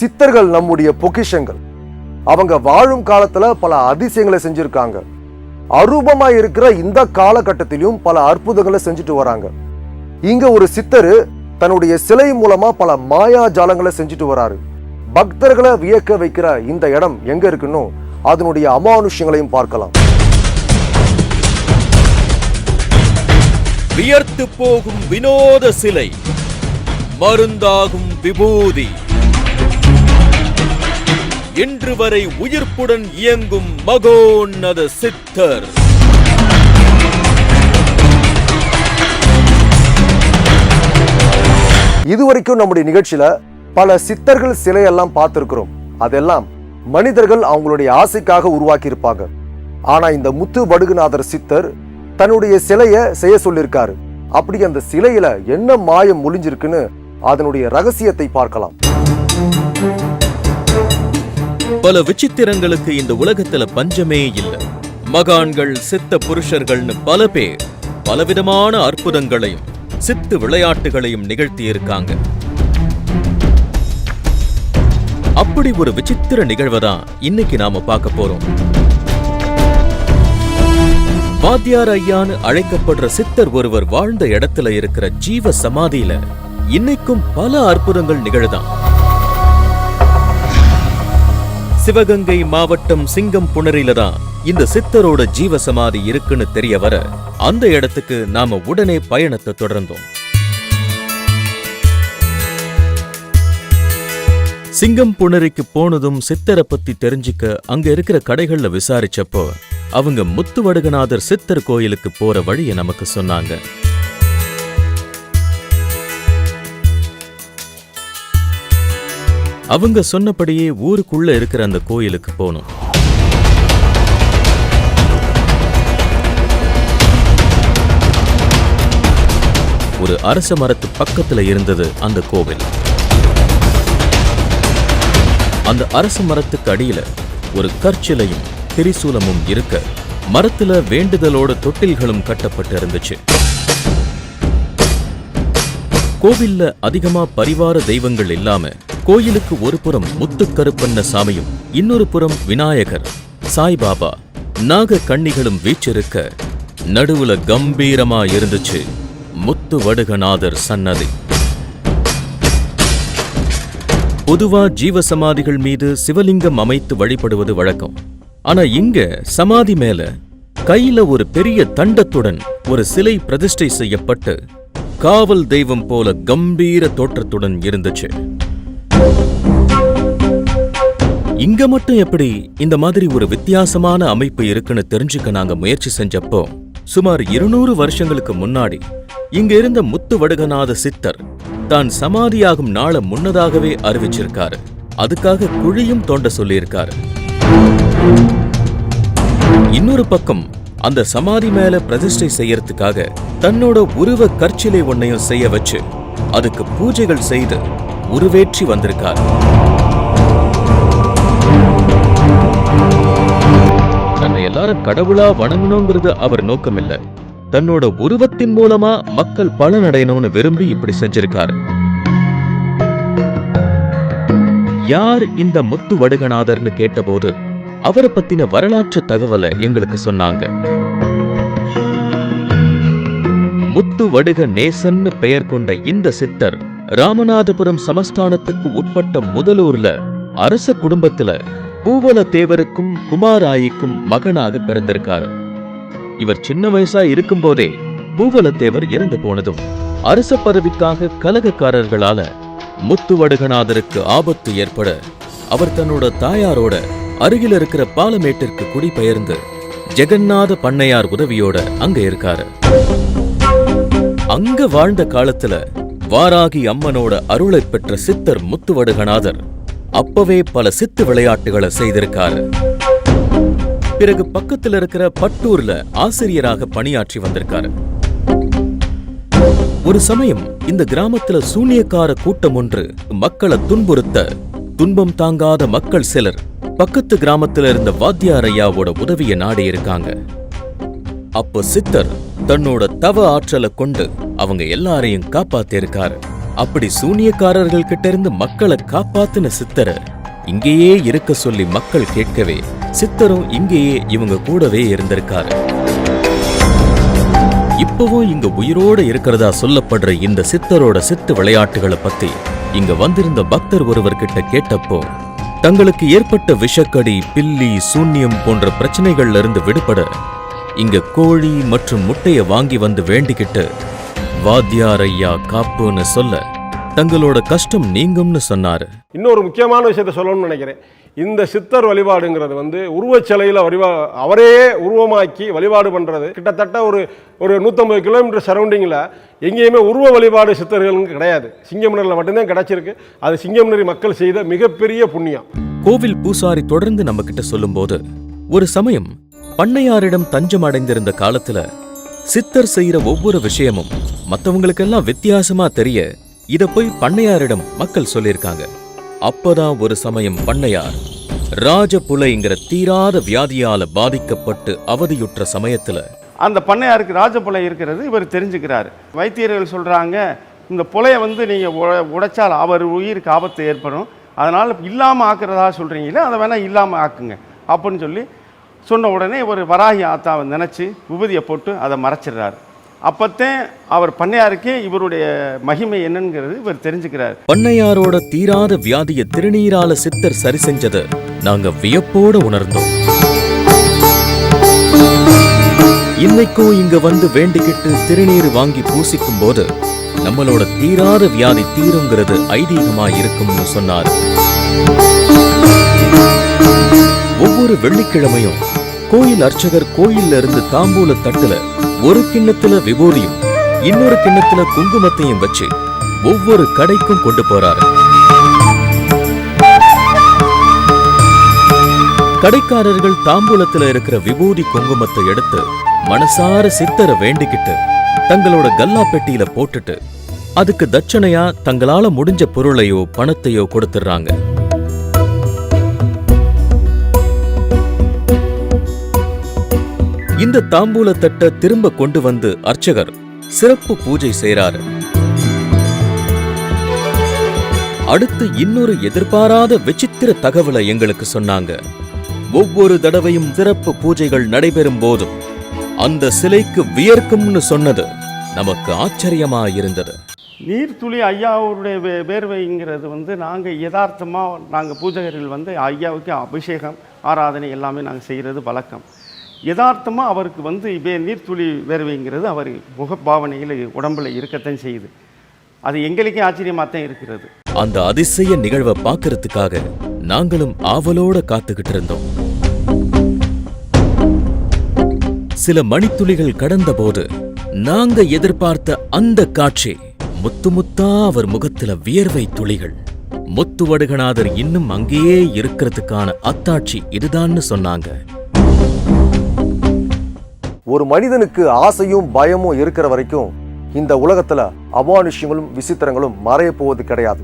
சித்தர்கள் நம்முடைய பொக்கிஷங்கள். அவங்க வாழும் காலத்துல பல அதிசயங்களை செஞ்சிருக்காங்க. அரூபமா இருக்கிற இந்த காலகட்டத்திலும் பல அற்புதங்களை செஞ்சுட்டு வராங்க. இங்க ஒரு சித்தரு தன்னுடைய சிலை மூலமா பல மாயா ஜாலங்களை செஞ்சுட்டு வராரு. பக்தர்களை வியக்க வைக்கிற இந்த இடம் எங்க இருக்குன்னு அதனுடைய அமானுஷ்யங்களையும் பார்க்கலாம். வியர்த்து போகும் வினோத சிலை மருந்தாகும் விபூதி. இன்று வரை உயிர்ப்புடன் இயங்கும் மகோன்னத சித்தர். இதுவரைக்கும் நம்முடைய நிகழ்ச்சியில பல சித்தர்கள் சிலையெல்லாம் பார்த்திருக்கிறோம். அதெல்லாம் மனிதர்கள் அவங்களுடைய ஆசைக்காக உருவாக்கி இருப்பாங்க ஆனா இந்த முத்து படுகுநாதர் சித்தர் தன்னுடைய சிலையை செய்ய சொல்லியிருக்காரு. அப்படி அந்த சிலையில என்ன மாயம் ஒளிஞ்சிருக்குன்னு அதனுடைய ரகசியத்தை பார்க்கலாம். பல விசித்திரங்களுக்கு இந்த உலகத்துல பஞ்சமே இல்ல. மகான்கள் சித்த புருஷர்கள்னு பல பேர் பலவிதமான அற்புதங்களையும் சித்து விளையாட்டுகளையும் நிகழ்த்தி இருக்காங்க அப்படி ஒரு விசித்திர நிகழ்வை தான் இன்னைக்கு நாம பார்க்க போறோம். வாத்தியார் ஐயான்னு அழைக்கப்படுற சித்தர் ஒருவர் வாழ்ந்த இடத்துல இருக்கிற ஜீவ சமாதியில இன்னைக்கும் பல அற்புதங்கள் நிகழுதாம் சிவகங்கை மாவட்டம் சிங்கம் புணரில தான் இந்த சித்தரோட ஜீவ சமாதி இருக்குன்னு தெரிய வர அந்த இடத்துக்கு நாம உடனே பயணத்தை தொடர்ந்தோம். சிங்கம் புணரிக்கு போனதும் சித்தரை பத்தி தெரிஞ்சுக்க அங்க இருக்கிற கடைகள்ல விசாரிச்சப்போ அவங்க முத்துவடுகநாதர் சித்தர் கோயிலுக்கு போற வழியை நமக்கு சொன்னாங்க. அவங்க சொன்னபடியே ஊருக்குள்ள இருக்கிற அந்த கோயிலுக்கு போனோம் ஒரு அரச மரத்து பக்கத்துல இருந்தது அந்த கோவில். அந்த அரச மரத்துக்கு அடியில ஒரு கற்சிலையும் திரிசூலமும் இருக்க மரத்துல வேண்டுதலோட தொட்டில்களும் கட்டப்பட்டு இருந்துச்சு. கோவில்ல அதிகமா பரிவார தெய்வங்கள் இல்லாம கோயிலுக்கு ஒரு புறம் முத்துக்கருப்பண்ண சாமியும் இன்னொரு புறம் விநாயகர். சாய்பாபா நாக கண்ணிகளும் வீச்சிருக்க நடுவுல கம்பீரமா இருந்துச்சு முத்து வடுகநாதர் சன்னதி. பொதுவா ஜீவசமாதிகள் மீது சிவலிங்கம் அமைத்து வழிபடுவது வழக்கம். ஆனா இங்க சமாதி மேல கையில ஒரு பெரிய தண்டத்துடன் ஒரு சிலை பிரதிஷ்டை செய்யப்பட்டு காவல் தெய்வம் போல கம்பீர தோற்றத்துடன் இருந்துச்சு. இங்க மட்டும் எப்படி இந்த மாதிரி ஒரு வித்தியாசமான அமைப்பு இருக்குன்னு தெரிஞ்சுக்க நாங்க முயற்சி செஞ்சப்போ சுமார் இருநூறு வருஷங்களுக்கு முன்னாடி இங்க இருந்த முத்து வடுகநாத சித்தர் தான் சமாதியாகும் நாளை முன்னதாகவே அறிவிச்சிருக்காரு. அதுக்காக குழியும் தோண்ட சொல்லியிருக்காரு. இன்னொரு பக்கம் அந்த சமாதி மேல பிரதிஷ்டை செய்யறதுக்காக தன்னோட உருவ கற்சிலை ஒன்னையும் செய்ய வச்சு அதுக்கு பூஜைகள் செய்து உருவேற்றி வந்திருக்கார். தன்னை எல்லாரும் கடவுளா வணங்கணுங்கிறது அவர் நோக்கம் இல்ல தன்னோட உருவத்தின் மூலமா மக்கள் பலனடையணும்னு விரும்பி இப்படி செஞ்சிருக்காரு. யார் இந்த முத்து வடுகநாதர்னு கேட்டபோது அவரை பத்தின வரலாற்று தகவலை எங்களுக்கு சொன்னாங்க. முத்து வடுக நேசன்னு பெயர் கொண்ட இந்த சித்தர் ராமநாதபுரம் சமஸ்தானத்துக்கு உட்பட்ட முதலூர்ல அரச குடும்பத்துல பூவல தேவருக்கும் குமாராயிக்கும் மகனாக பிறந்திருக்காரு. இவர் சின்ன வயசா இருக்கும் போதே பூவலத்தேவர் இறந்து போனதும் அரச பதவிக்காக கலகக்காரர்களால முத்துவடுகநாதருக்கு ஆபத்து ஏற்பட அவர் தன்னோட தாயாரோட அருகில் இருக்கிற பாலமேட்டிற்கு குடிபெயர்ந்து ஜெகநாத பண்ணையார் உதவியோட அங்க இருக்காரு. அங்க வாழ்ந்த காலத்துல வாராகி அம்மனோட அருளை பெற்ற சித்தர் முத்துவடுகநாதர் அப்பவே பல சித்து விளையாட்டுகளை செய்திருக்காரு. பிறகு பக்கத்துல இருக்கிற பட்டூர்ல ஆசிரியராக பணியாற்றி வந்திருக்காரு. ஒரு சமயம் இந்த கிராமத்துல சூனியக்கார கூட்டம் ஒன்று மக்களை துன்புறுத்த துன்பம் தாங்காத மக்கள் சிலர் பக்கத்து கிராமத்துல இருந்த வாத்தியார் ஐயாவோட உதவிய நாடி இருக்காங்க அப்ப சித்தர் தன்னோட தவ ஆற்றலை கொண்டு அவங்க எல்லாரையும் காப்பாத்திருக்காரு. அப்படி சூனியக்காரர்கள் கிட்ட இருந்து மக்களை காப்பாத்தின சித்தரை இங்கேயே இருக்க சொல்லி மக்கள் கேட்கவே சித்தரும் இங்கேயே இவங்க கூடவே இருந்திருக்காரு. இப்பவும் இங்க உயிரோட இருக்கிறதா சொல்லப்படுற இந்த சித்தரோட சித்து விளையாட்டுகளை பத்தி இங்க வந்திருந்த பக்தர் ஒருவர் கிட்ட கேட்டப்போ தங்களுக்கு ஏற்பட்ட விஷக்கடி பில்லி சூன்யம் போன்ற பிரச்சனைகள்ல இருந்து விடுபட இங்க கோழி மற்றும் முட்டைய வாங்கி வந்து வேண்டிக்கிட்டு வாத்தியார் ஐயா காப்புன்னு சொல்ல தங்களோட கஷ்டம் நீங்கும்னு சொன்னாரு. இன்னொரு முக்கியமான விஷயத்தை சொல்லணும்னு நினைக்கிறேன். இந்த சித்தர் வழிபாடுங்கிறது வந்து உருவச்சிலையில் வழிபா அவரையே உருவமாக்கி வழிபாடு பண்ணுறது கிட்டத்தட்ட ஒரு ஒரு நூற்றம்பது கிலோமீட்டர் சரௌண்டிங்கில் எங்கேயுமே உருவ வழிபாடு சித்தர்களுக்கு கிடையாது. சிங்கமனரில் மட்டும்தான் கிடைச்சிருக்கு. அது சிங்கமனரி மக்கள் செய்த மிகப்பெரிய புண்ணியம். கோவில் பூசாரி தொடர்ந்து நம்ம கிட்ட சொல்லும்போது ஒரு சமயம் பண்ணையாரிடம் தஞ்சம் அடைந்திருந்த காலத்துல சித்தர் செய்யற ஒவ்வொரு விஷயமும் மத்தவங்களுக்கெல்லாம் வித்தியாசமா தெரிய இத போய் பண்ணையாரிடம் மக்கள் சொல்லியிருக்காங்க. அப்பதான் ஒரு சமயம் பண்ணையார் ராஜபுலைங்கிற தீராத வியாதியால பாதிக்கப்பட்டு அவதியுற்ற சமயத்துல அந்த பண்ணையாருக்கு ராஜபுலை இருக்கிறது இவர் தெரிஞ்சுக்கிறார். வைத்தியர்கள் சொல்றாங்க இந்த புலையை வந்து நீங்கள் உடைச்சால் அவர் உயிருக்கு ஆபத்து ஏற்படும். அதனால் இல்லாமல் ஆக்குறதா சொல்கிறீங்களே அதை வேணால் இல்லாமல் ஆக்குங்க. அப்படின்னு சொல்லி சொன்ன உடனே ஒரு வராகி ஆத்தாவை நினச்சி விபூதியை போட்டு அதை மறைச்சிடுறாரு. அப்பத்தே அவர் பண்ணையாருக்கே இவருடைய மகிமை என்னங்கிறது இவர் தெரிஞ்சுக்கிறார். பண்ணையாரோட தீராத வியாதிய திருநீரால சித்தர் சரி செஞ்சது நாங்க வியப்போட உணர்ந்தோம். இன்னைக்கும் இங்க வந்து வேண்டிக்கிட்டு திருநீர் வாங்கி பூசிக்கும் போது நம்மளோட தீராத வியாதி தீருங்கிறது ஐதீகமா இருக்கும்னு சொன்னாரு. ஒவ்வொரு வெள்ளிக்கிழமையும் கோயில் அர்ச்சகர் கோயில்ல இருந்து தாம்பூல தட்டுல ஒரு கிண்ணத்துல விபூதியும் இன்னொரு கிண்ணத்துல குங்குமத்தையும் வச்சு ஒவ்வொரு கடைக்கும் கொண்டு போறாரு. கடைக்காரர்கள் தாம்பூலத்துல இருக்கிற விபூதி குங்குமத்தை எடுத்து மனசார சித்தரை வேண்டிக்கிட்டு தங்களோட கல்லா பெட்டியில போட்டுட்டு அதுக்கு தட்சணையா தங்களால முடிஞ்ச பொருளையோ பணத்தையோ கொடுத்துடுறாங்க இந்த தாம்பூல தட்டை திரும்ப கொண்டு வந்து அர்ச்சகர் சிறப்பு பூஜை செய்றாரு. அடுத்து இன்னொரு எதிர்பாராத விசித்திர தகவலை எங்களுக்கு சொன்னாங்க. ஒவ்வொரு தடவையும் சிறப்பு பூஜைகள் நடைபெறும் போதும் அந்த சிலைக்கு வியர்க்கும்னு சொன்னது நமக்கு ஆச்சரியமா இருந்தது. நீர்த்துளி ஐயாவுடைய வே வேர்வைங்கிறது வந்து நாங்கள் யதார்த்தமாக நாங்கள் பூஜகர்கள் வந்து ஐயாவுக்கு அபிஷேகம் ஆராதனை எல்லாமே நாங்கள் செய்கிறது வழக்கம். யதார்த்தமாக அவருக்கு வந்து வே நீர்த்துளி வேர்வைங்கிறது அவர் முகபாவனையில் உடம்புல இருக்கத்தான் செய்யுது. அது எங்களுக்கே ஆச்சரியமாக தான் இருக்கிறது. அந்த அதிசய நிகழ்வை பார்க்கறதுக்காக நாங்களும் ஆவலோட காத்துக்கிட்டு இருந்தோம். சில மணித்துளிகள் கடந்த போது நாங்க எதிர்பார்த்த அந்த காட்சி முத்து முத்தா அவர் முகத்துல வியர்வை துளிகள். முத்து வடுகநாதர் இன்னும் அங்கேயே இருக்கிறதுக்கான அத்தாட்சி இதுதான்னு சொன்னாங்க. ஒரு மனிதனுக்கு ஆசையும் பயமும் இருக்கிற வரைக்கும் இந்த உலகத்துல அபானுஷ்யங்களும் விசித்திரங்களும் மறைய போவது கிடையாது.